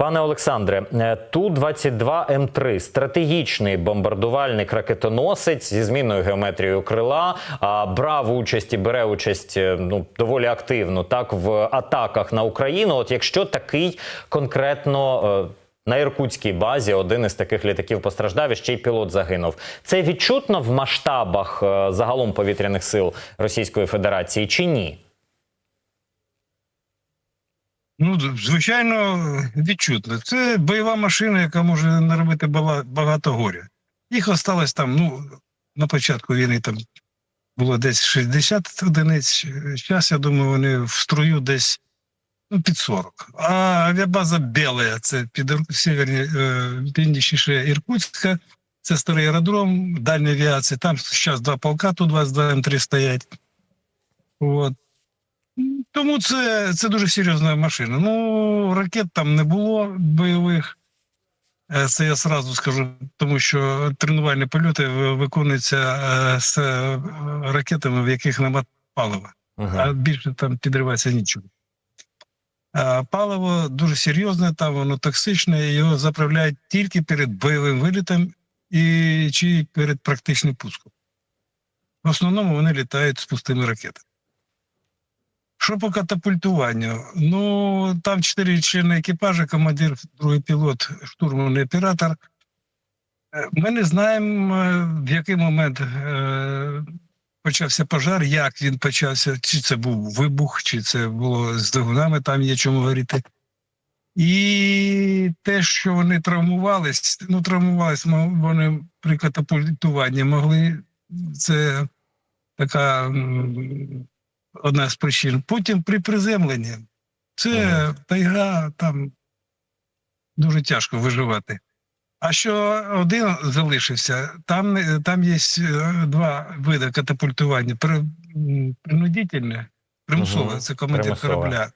Пане Олександре, ту 22 М3 стратегічний бомбардувальник ракетоносець зі змінною геометрією крила а, брав участь і бере участь е, ну доволі активно так в атаках на Україну. От якщо такий конкретно. е, На Іркутській базі один із таких літаків постраждав і ще й пілот загинув. Це відчутно в масштабах е, загалом повітряних сил Російської Федерації чи ні? Ну, звичайно, відчутно. Це бойова машина, яка може наробити багато горя. Їх осталось там, ну, на початку війни там було десь 60 одиниць. Зараз, я думаю, вони в струю десь ну, під 40. А авіабаза Белая, це під северні, е, північніше Іркутська, це старий аеродром, дальня авіація. Там зараз два полка, тут 22 М3 стоять. От. Тому це, це дуже серйозна машина. Ну, ракет там не було бойових. Е, Це я сразу скажу, тому що тренувальні польоти виконуються е, з е, ракетами, в яких нема палива, Угу. а більше там підривається нічого. А Паливо дуже серйозне, там воно токсичне, його заправляють тільки перед бойовим вилітом і чи перед практичним пуском. В основному вони літають з пустими ракетами. Що по катапультуванню? Ну, там чотири члени екіпажу, командир, другий пілот, штурманний оператор. Е, Ми не знаємо, е, в який момент е, почався пожар, як він почався, чи це був вибух, чи це було з двигунами, там є чому говорити. І те, що вони травмувались, ну, травмувались вони при катапультуванні могли. Це така одна з причин. Потім при приземленні це тайга, там дуже тяжко виживати. А що один залишився, там, там є е, два види катапультування: При, принудительне, примусове, це командир корабля.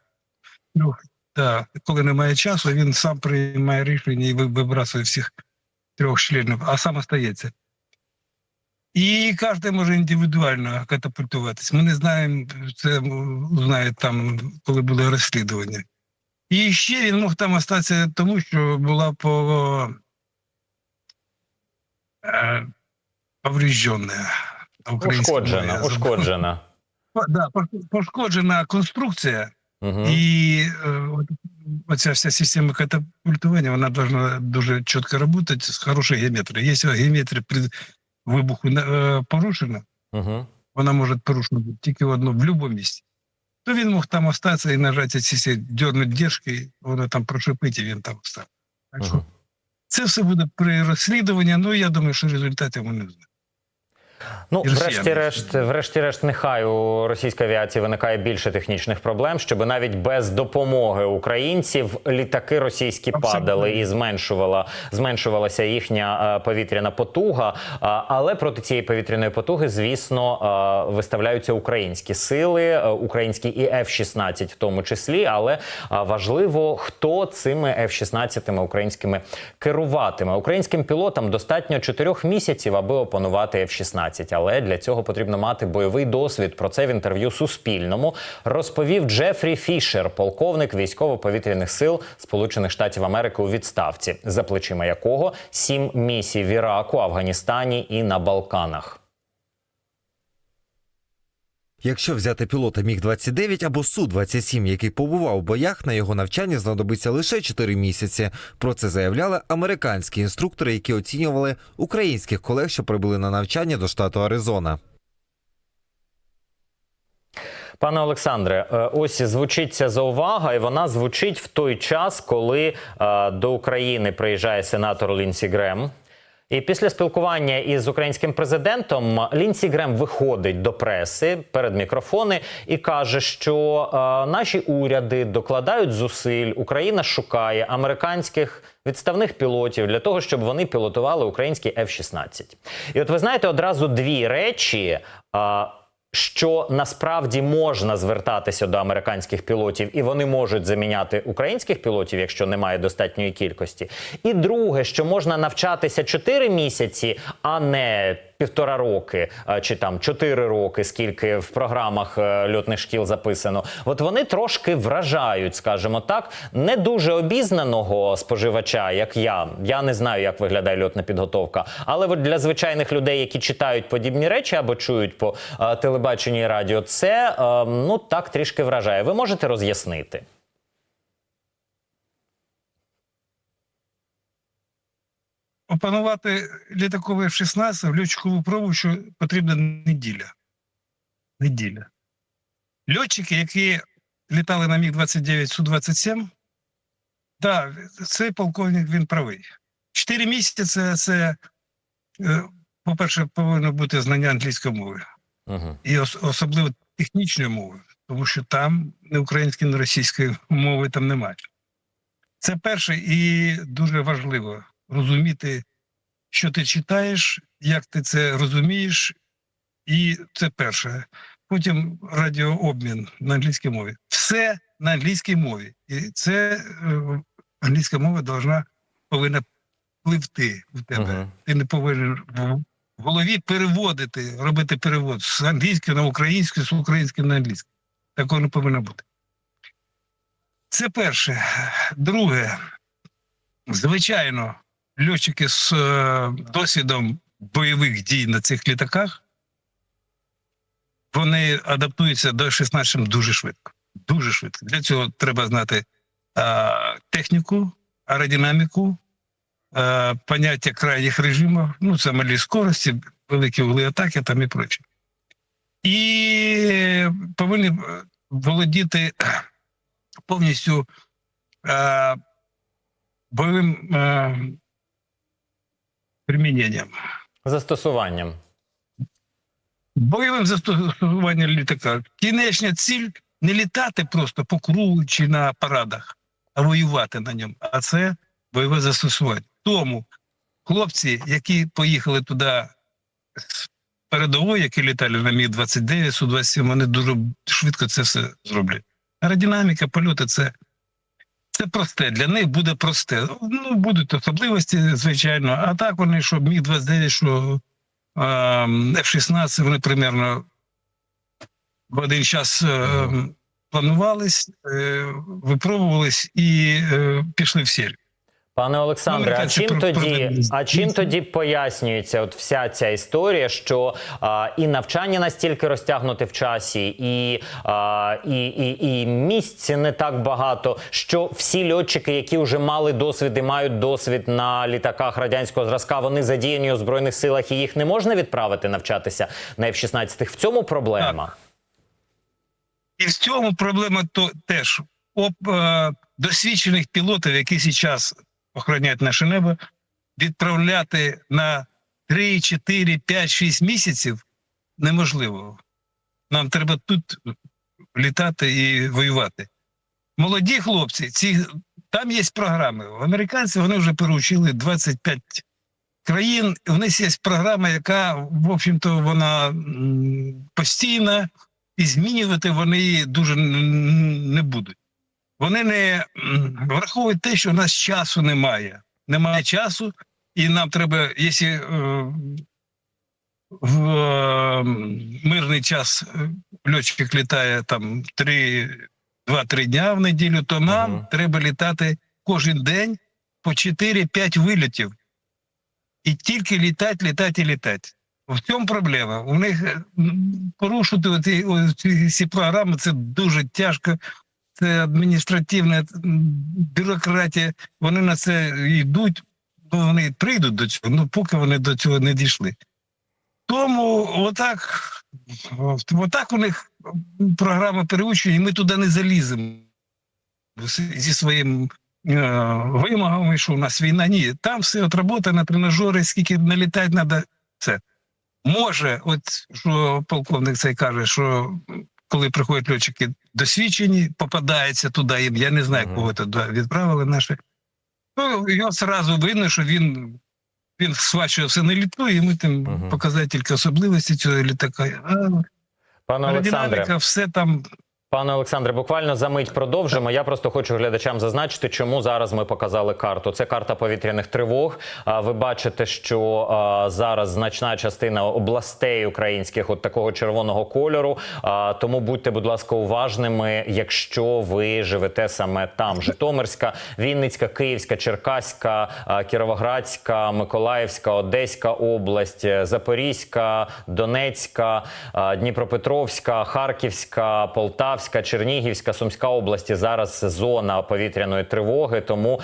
Ну, да, коли немає часу, він сам приймає рішення і вибрасує всіх трьох членів, а сам остається. І кожен може індивідуально катапультуватись. Ми не знаємо, це знають там, коли буде розслідування. І ще він мог там остатися тому, що була по е, повреждена. Ушкоджена, ушкоджена. Да, пошкоджена конструкція, Угу. і е, оця вся система катапультування, вона повинна дуже чітко працювати з хорошою геометрією. Якщо геометрія вибуху е, порушена, Угу. вона може порушена бути тільки в одному, в будь-якому місці. То він мог там остатися і нажати ці всі дьорнуть діршки, воно там прошипить, і він там став. Так що Угу. це все буде при розслідуванні, ну я думаю, що результатів ми не знаємо. Ну, врешті-решт, врешті-решт, нехай у російській авіації виникає більше технічних проблем, щоб навіть без допомоги українців літаки російські Абсолютно. падали і зменшувала зменшувалася їхня е, повітряна потуга. Але проти цієї повітряної потуги, звісно, е, виставляються українські сили, е, українські і F-16 в тому числі. Але е, важливо, хто цими F-16 українськими керуватиме. Українським пілотам достатньо 4 місяців, аби опанувати F-16. Але для цього потрібно мати бойовий досвід. Про це в інтерв'ю Суспільному розповів Джефрі Фішер, полковник військово-повітряних сил Сполучених Штатів Америки у відставці, за плечима якого сім місій в Іраку, Афганістані і на Балканах. Якщо взяти пілота Міг-29 або Су-27, який побував в боях, на його навчання знадобиться лише 4 місяці. Про це заявляли американські інструктори, які оцінювали українських колег, що прибули на навчання до штату Аризона. Пане Олександре, е, ось звучить ця заувага, і вона звучить в той час, коли е, до України приїжджає сенатор Лінсі Грем. І після спілкування із українським президентом Лінсі Грем виходить до преси перед мікрофони і каже, що е, наші уряди докладають зусиль. Україна шукає американських відставних пілотів для того, щоб вони пілотували українські F-16. І от ви знаєте одразу дві речі. е, що насправді можна звертатися до американських пілотів, і вони можуть заміняти українських пілотів, якщо немає достатньої кількості. І друге, що можна навчатися 4 місяці, а не півтора роки е, чи там чотири роки, скільки в програмах е, льотних шкіл записано. От вони трошки вражають, скажімо так, не дуже обізнаного споживача, як я. Я не знаю, як виглядає льотна підготовка. Але от для звичайних людей, які читають подібні речі або чують по е, телебаченню і радіо, це ну так трішки вражає. Ви можете роз'яснити? Опанувати літаковий F-16 в льотчикову пробу, що потрібна неділя. Неділя. Льотчики, які літали на Міг-29 Су-27, так, цей полковник він правий. Чотири місяці це, це е, по-перше, повинно бути знання англійської мови. Угу. і ос- особливо технічної мови, тому що там не української, не російської мови там немає. Це перше і дуже важливо розуміти, що ти читаєш, як ти це розумієш, і це перше. Потім радіообмін на англійській мові. Все на англійській мові. І це е, англійська мова должна, повинна пливти в тебе Угу. ти не повинен в голові переводити, робити перевод з англійської на українську, з української на англійську. Такого не повинно бути. Це перше. Друге, звичайно, льотчики з е, досвідом бойових дій на цих літаках вони адаптуються до 16 дуже швидко. Дуже швидко. Для цього треба знати е, техніку, аеродинаміку, е, поняття крайніх режимів, ну це малі скорості, великі угли атаки там і проче. І повинні володіти повністю е, бойовим е, приміненням. Застосуванням. Бойовим застосуванням літака. Кінечна ціль не літати просто по кругу чи на парадах, а воювати на ньому. А це бойове застосування. Тому хлопці, які поїхали туди з передової, які літали на Міг-29, Су-27, вони дуже швидко це все зроблять. Аеродинаміка, польоти це, це просте. Для них буде просте. Ну, будуть особливості, звичайно. А так вони, що Міг-29, що ем, F-16, вони примерно в один час е, планувались, е, випробувались і е, пішли в серію. Пане Олександре, а чим тоді, а чим тоді пояснюється от вся ця історія, що а, і навчання настільки розтягнуте в часі, і, а, і, і, і місць не так багато, що всі льотчики, які вже мали досвід і мають досвід на літаках радянського зразка, вони задіяні у збройних силах, і їх не можна відправити навчатися на F-16? В цьому проблема. І в цьому проблема то теж об е, досвідчених пілотів, які зараз охороняють наше небо, відправляти на 3, 4, 5, 6 місяців неможливо. Нам треба тут літати і воювати. Молоді хлопці, ці, там є програми. Американці вони вже переучили 25 країн. У них є програма, яка, в общем-то, вона постійна і змінювати вони її дуже не будуть. Вони не враховують те, що у нас часу немає. Немає часу, і нам треба, якщо е, в е, мирний час е, льотчик літає там 3, 2-3 дня в неділю, то нам Мгм. треба літати кожен день по 4-5 вильотів. І тільки літати, літати і літати. В цьому проблема. У них порушити оці всі програми це дуже тяжко. Це адміністративна бюрократія. Вони на це йдуть, ну вони прийдуть до цього, ну поки вони до цього не дійшли. Тому отак, отак у них програма переучення, і ми туди не заліземо зі своїм е, вимогами, що у нас війна. Ні, там все отработано, тренажери, скільки налітати треба. Це може, от що полковник цей каже, що коли приходять льотчики досвідчені, попадається туди їм. Я не знаю, кого туди відправили наші. Ну, його одразу видно, що він. Він все на літу, і ми Мгм. показати тільки особливості цього літака. А Пане Олександре, все там Пане Олександре, буквально за мить продовжимо. Я просто хочу глядачам зазначити, чому зараз ми показали карту. Це карта повітряних тривог. Ви бачите, що зараз значна частина областей українських от такого червоного кольору. Тому будьте, будь ласка, уважними, якщо ви живете саме там: Житомирська, Вінницька, Київська, Черкаська, Кіровоградська, Миколаївська, Одеська область, Запорізька, Донецька, Дніпропетровська, Харківська, Полтавська, Чернігівська, Сумська області зараз зона повітряної тривоги. Тому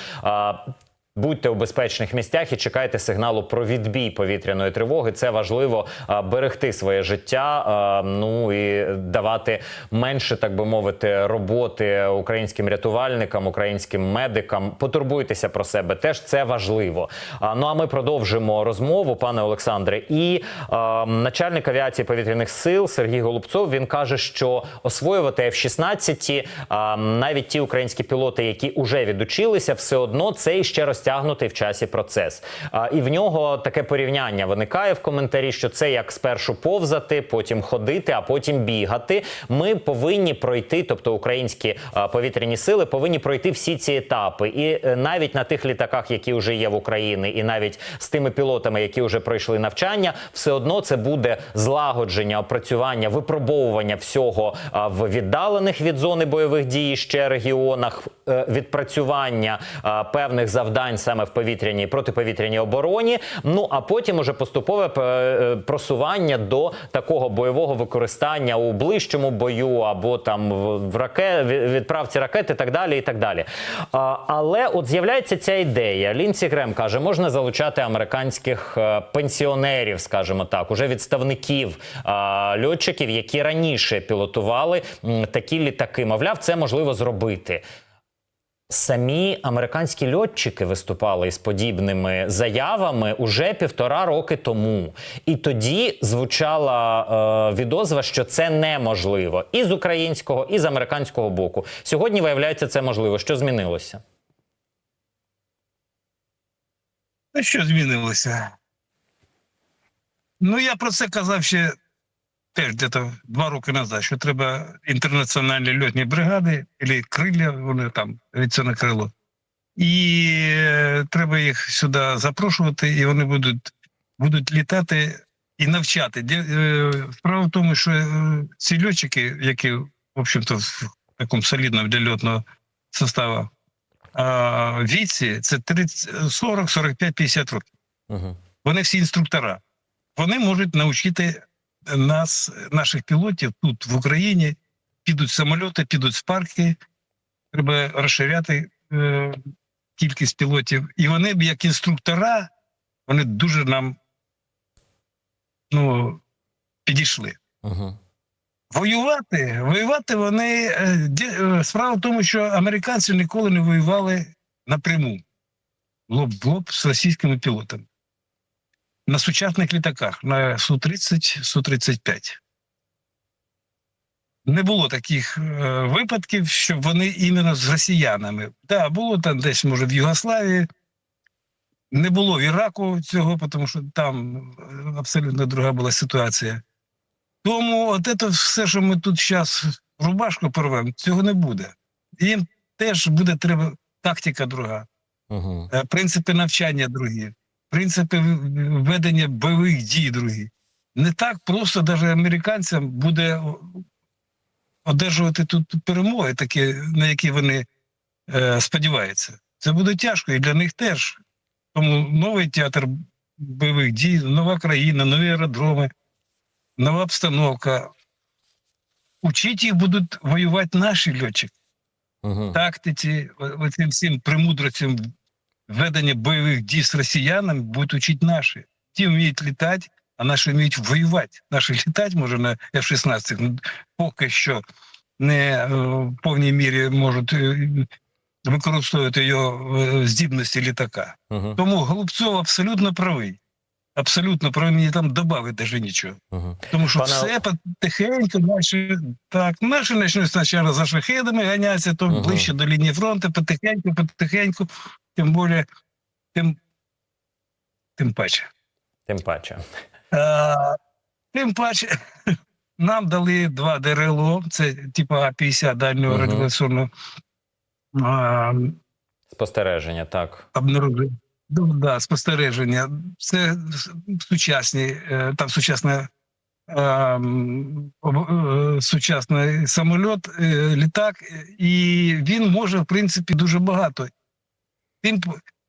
Будьте у безпечних місцях і чекайте сигналу про відбій повітряної тривоги. Це важливо берегти своє життя, ну і давати менше, так би мовити, роботи українським рятувальникам, українським медикам. Потурбуйтеся про себе. Теж це важливо. Ну а ми продовжимо розмову, пане Олександре. І а, начальник авіації повітряних сил Сергій Голубцов він каже, що освоювати F-16, а, навіть ті українські пілоти, які вже відучилися, все одно це ще розтягнутий в часі процес. А, і в нього таке порівняння виникає в коментарі, що це як спершу повзати, потім ходити, а потім бігати. Ми повинні пройти, тобто українські повітряні сили повинні пройти всі ці етапи. І е, навіть на тих літаках, які вже є в Україні, і навіть з тими пілотами, які вже пройшли навчання, все одно це буде злагодження, опрацювання, випробовування всього в віддалених від зони бойових дій ще регіонах, відпрацювання певних завдань саме в повітряній протиповітряній обороні. Ну а потім уже поступове е, просування до такого бойового використання у ближчому бою або там в раке відправці ракет так далі. І так далі. Але от з'являється ця ідея. Лінсі Грем каже, можна залучати американських е, пенсіонерів, скажімо так, уже відставників льотчиків, які раніше пілотували такі літаки. Мовляв, це можливо зробити. Самі американські льотчики виступали із подібними заявами уже півтора роки тому, і тоді звучала е, відозва, що це неможливо і з українського, і з американського боку. Сьогодні виявляється, це можливо. Що змінилося? Що змінилося? Ну, я про це казав ще теж десь два роки назад, що треба інтернаціональні льотні бригади, або крилля, вони там авіаційне крило. І е, треба їх сюди запрошувати, і вони будуть, будуть літати і навчати. Е, справа в тому, що е, ці льотчики, які, в общем-то, в такому солідному для льотного составу, віці це 30, 40, 45, 50 років. Вони всі інструктора. Вони можуть навчити нас, наших пілотів тут в Україні. Підуть самольоти, підуть з парки. Треба розширяти е, кількість пілотів. І вони, б як інструктора, вони дуже нам ну, підійшли. Угу. Воювати, воювати вони е, е, справа в тому, що американці ніколи не воювали напряму лоб в лоб з російськими пілотами на сучасних літаках на Су-30, Су-35. Не було таких е, випадків, щоб вони іменно з росіянами. Так, да, було там десь, може, в Югославії. Не було в Іраку цього, тому що там е, абсолютно друга була ситуація. Тому от це все, що ми тут зараз рубашку порвемо, цього не буде. Їм теж буде треба тактика друга, Угу. принципи навчання другі, принципи ведення бойових дій другі. Не так просто навіть американцям буде одержувати тут перемоги, такі, на які вони е, сподіваються. Це буде тяжко і для них теж. Тому новий театр бойових дій, нова країна, нові аеродроми, нова обстановка. Учить їх будуть воювати наші льотчики. Угу. Тактиці, оцим всім премудростям ведення бойових дій з росіянами будуть учити наші. Ті вміють літати, а наші вміють воювати. Наші літати може на F-16, ну, поки що не е, в повній мірі можуть е, використовувати його е, здібності літака. Угу. Тому Голубцов абсолютно правий. Абсолютно правий, мені там додати навіть нічого. Угу. Тому що Пане- все потихеньку наші так, наші почнуть спочатку за шахедами ганятися, то Мгм. ближче до лінії фронту, потихеньку, потихеньку, тим більше, тим, тим паче. Тим паче. А, тим паче, нам дали два ДРЛО, це типу А-50 дальнього Мгм. радіолокаційного Спостереження, так. обнаруження. Да, да, спостереження. Це сучасні, е, там сучасна е, м, об- е, сучасний самоліт, е, літак, і він може, в принципі, дуже багато. Тим,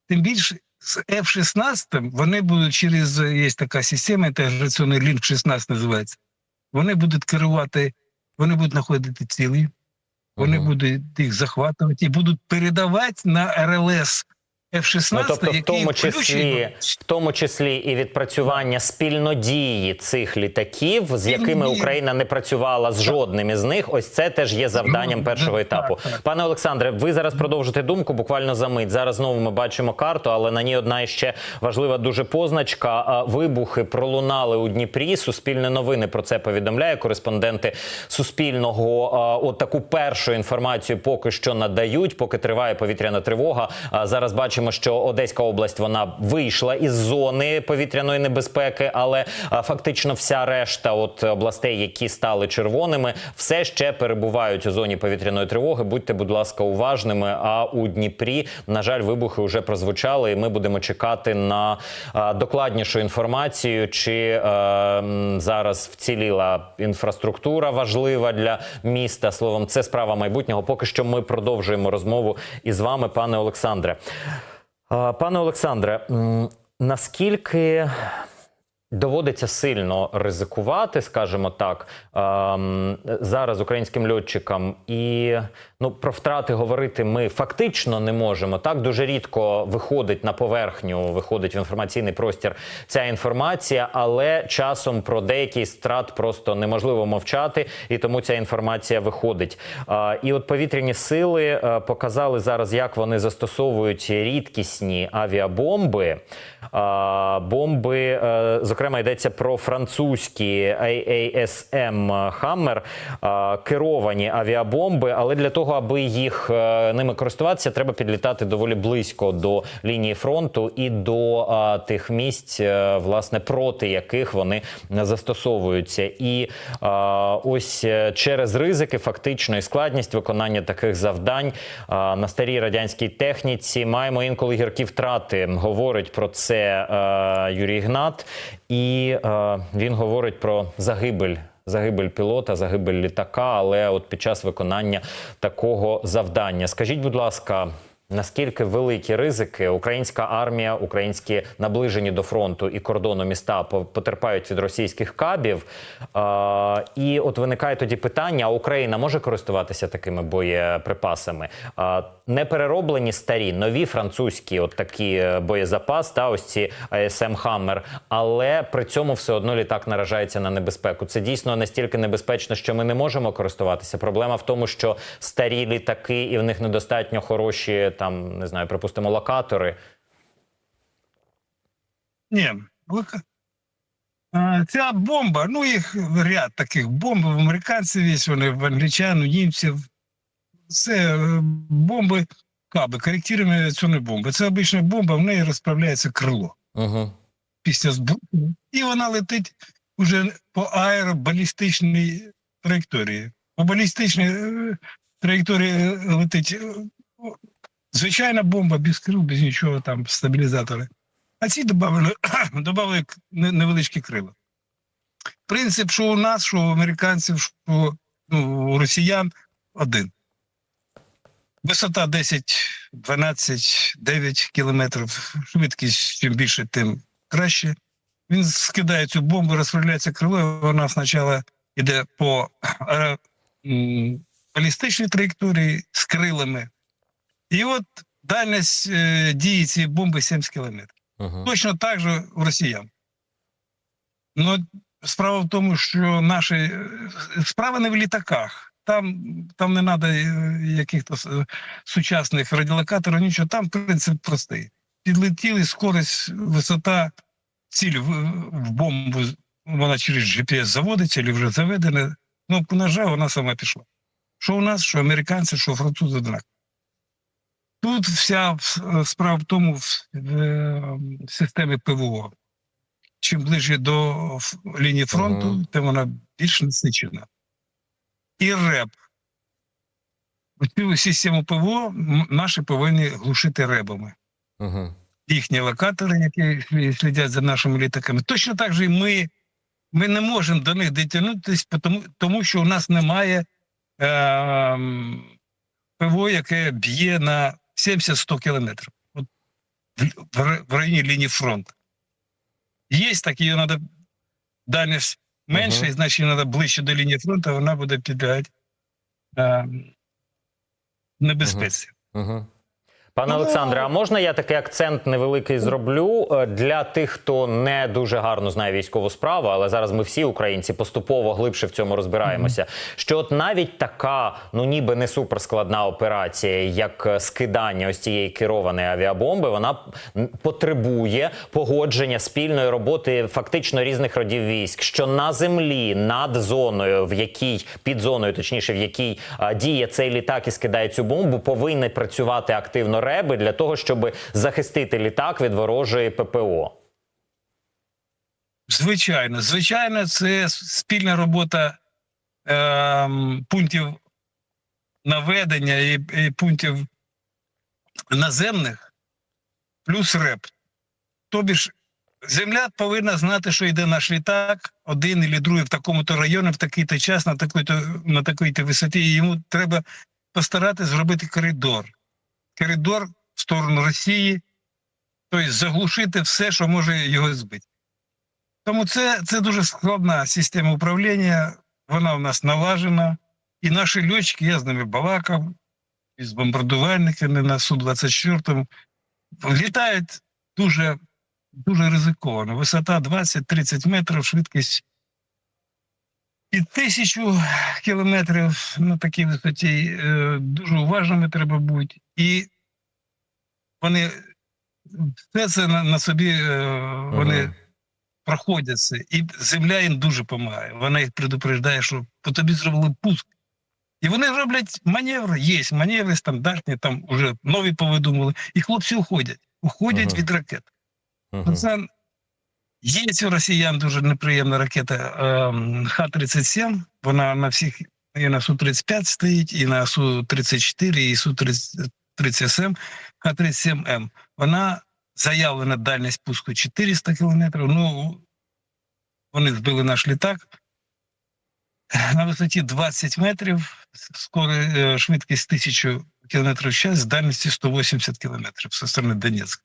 тим більше з F-16 вони будуть через є така система, інтеграційний лінк 16 називається. Вони будуть керувати, вони будуть знаходити цілі, вони Мгм. будуть їх захватувати і будуть передавати на РЛС F-16, Ну, тобто, в тому числі, в тому числі і відпрацювання спільнодії цих літаків, з якими Україна не працювала з жодним із них. Ось це теж є завданням Ну, першого етапу. Пане Олександре, ви зараз продовжите думку буквально за мить. Зараз знову ми бачимо карту, але на ній одна ще важлива дуже позначка. Вибухи пролунали у Дніпрі. Суспільне новини про це повідомляє. Кореспонденти Суспільного от таку першу інформацію поки що надають, поки триває повітряна тривога. Зараз бачимо, що Одеська область вона вийшла із зони повітряної небезпеки, але фактично вся решта от областей, які стали червоними, все ще перебувають у зоні повітряної тривоги. Будьте, будь ласка, уважними. А у Дніпрі, на жаль, вибухи вже прозвучали, і ми будемо чекати на докладнішу інформацію, чи е, зараз вціліла інфраструктура важлива для міста. Словом, це справа майбутнього. Поки що ми продовжуємо розмову із вами, пане Олександре. Пане Олександре, наскільки доводиться сильно ризикувати, скажімо так, ем, зараз українським льотчикам, і ну про втрати говорити ми фактично не можемо. Так дуже рідко виходить на поверхню, виходить в інформаційний простір ця інформація, але часом про деякі втрат просто неможливо мовчати, і тому ця інформація виходить. А, І от повітряні сили е, показали зараз, як вони застосовують рідкісні авіабомби. А, Бомби, е, зокрема, йдеться про французькі AASM Hammer, керовані авіабомби, але для того, аби їх е, ними користуватися, треба підлітати доволі близько до лінії фронту і до тих місць, е, власне, проти яких вони застосовуються. І ось е, через ризики, фактично, і складність виконання таких завдань на старій радянській техніці маємо інколи гіркі втрати. Говорить про це Юрій Гнат, і е, він говорить про загибель. Загибель пілота, загибель літака, але от під час виконання такого завдання. Скажіть, будь ласка, наскільки великі ризики українська армія, українські наближені до фронту і кордону міста по- потерпають від російських кабів? А, і от виникає тоді питання: а Україна може користуватися такими боєприпасами? Не перероблені старі, нові французькі, от такі е, боєзапас, та ось ці ASM Hammer, але при цьому все одно літак наражається на небезпеку. Це дійсно настільки небезпечно, що ми не можемо користуватися. Проблема в тому, що старі літаки і в них недостатньо хороші, там не знаю, припустимо, локатори. Ні, Ця бомба, ну їх ряд таких бомб в американців є, вони в англічан, у німців. Це е, бомби каби, коректуємо авіаційні бомби. Це обична бомба, в неї розправляється крило Угу. після зброї, і вона летить уже по аеробалістичній траєкторії. По балістичній е, траєкторії е, летить звичайна бомба без крил, без нічого там, стабілізатори. А ці додали, додали невеличкі крила. Принцип, що у нас, що у американців, що ну, у росіян один. Висота 10, 12, 9 кілометрів. Швидкість чим більше, тим краще. Він скидає цю бомбу, розправляється крило, вона спочатку йде по балістичній траєкторії з крилами. І от дальність е, дії цієї бомби 70 кілометрів. Угу. Точно так же у росіян. Ну, справа в тому, що наші е, справа не в літаках. Там, там не треба якихось е, сучасних радіолокаторів, нічого. Там принцип простий. Підлетіли, скорость, висота, ціль в, в бомбу, вона через GPS заводиться, чи вже заведена. Кнопку нажав, вона сама пішла. Що у нас, що американці, що французи однак. Тут вся е, справа в тому в, е, системі ПВО. Чим ближче до лінії фронту, Мгм. тим вона більш насичена. І РЕП. Цю систему ПВО наші повинні глушити ребами. Угу. Їхні локатори, які слідять за нашими літаками. Точно так же і ми. Ми не можемо до них дотягнутися, тому, тому що у нас немає е, ПВО, яке б'є на 70-100 кілометрів. вот, в, в, районе линии районі лінії фронту. ее такі, дальность менше, Мгм. і значить треба ближче до лінії фронту, вона буде підлягати е, небезпеці. Угу. Пане Ну, Олександре, а можна я такий акцент невеликий зроблю е, для тих, хто не дуже гарно знає військову справу, але зараз ми всі українці поступово глибше в цьому розбираємося. Що от навіть така, ну ніби не суперскладна операція, як е, скидання ось цієї керованої авіабомби, вона потребує погодження спільної роботи фактично різних родів військ, що на землі над зоною, в якій під зоною, точніше, в якій а, діє цей літак і скидає цю бомбу, повинні працювати активно реби для того, щоб захистити літак від ворожої ППО. Звичайно, звичайно, це спільна робота е, пунктів наведення і, і пунктів наземних, плюс РЕП. Тобі ж земля повинна знати, що йде наш літак, один і другий в такому-то районі, в такий-то час, на такій-то висоті, і йому треба постаратися зробити коридор. Коридор в сторону Росії, тобто заглушити все, що може його збити. Тому це, це дуже складна система управління, вона у нас налажена. І наші льотчики, я з ними балакав, із бомбардувальниками на Су-24, літають дуже, дуже ризиковано. Висота 20-30 метрів, швидкість і тисячу кілометрів на такій висоті. Е, Дуже уважними треба бути. І вони все це на, на собі е, вони Мгм. проходять це. І земля їм дуже допомагає. Вона їх предупреждає, що по тобі зробили пуск. І вони роблять маневри, є маневри стандартні, там вже нові повидумали. І хлопці уходять. Уходять Мгм. від ракет. Мгм. Це є у росіян дуже неприємна ракета ем, Х-37. Вона на всіх і на Су-35 стоїть, і на Су-34, і Су-37, Х-37М. Вона заявлена дальність пуску 400 кілометрів. Ну, вони збили наш літак на висоті 20 метрів, скоро е, швидкість 1000 км в час з дальністю 180 км зі сторони Донецька.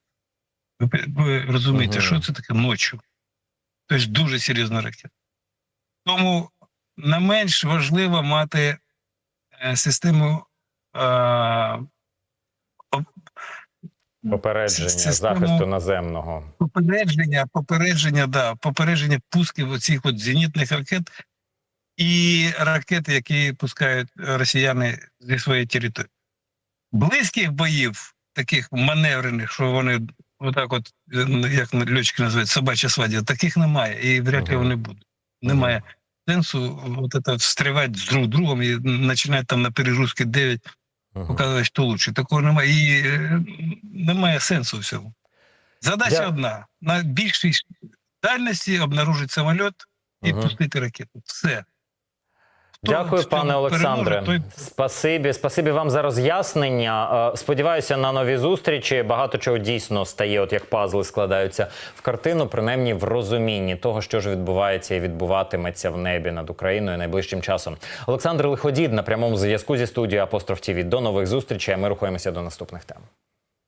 Ви, ви розумієте, Мгм. що це таке ночі? Тобто дуже серйозна ракета. Тому не менш важливо мати е, систему е, Попередження Систему- захисту наземного. попередження, попередження, да, попередження пусків оцих от зенітних ракет і ракет, які пускають е, росіяни зі своєї території. Близьких боїв, таких маневрених, що вони отак, от е, як льотчики називають, собача свадьба, таких немає, і вряд ли вони будуть. Немає сенсу от это встрівати з друг другом і починати там на перегрузки 9 Мгм. показувати, лучше. Такого немає. І е, немає сенсу всього. Задача Я... одна: на більшій дальності обнаружити самоліт і ага. пустити ракету. Все. Хто Дякую, в пане Олександре. той Спасибі, спасибі вам за роз'яснення. Е, Сподіваюся на нові зустрічі. Багато чого дійсно стає, от як пазли складаються в картину, принаймні в розумінні того, що ж відбувається і відбуватиметься в небі над Україною найближчим часом. Олександр Лиходід на прямому зв'язку зі студією Апостроф ТІВІ. До нових зустрічей. Ми рухаємося до наступних тем.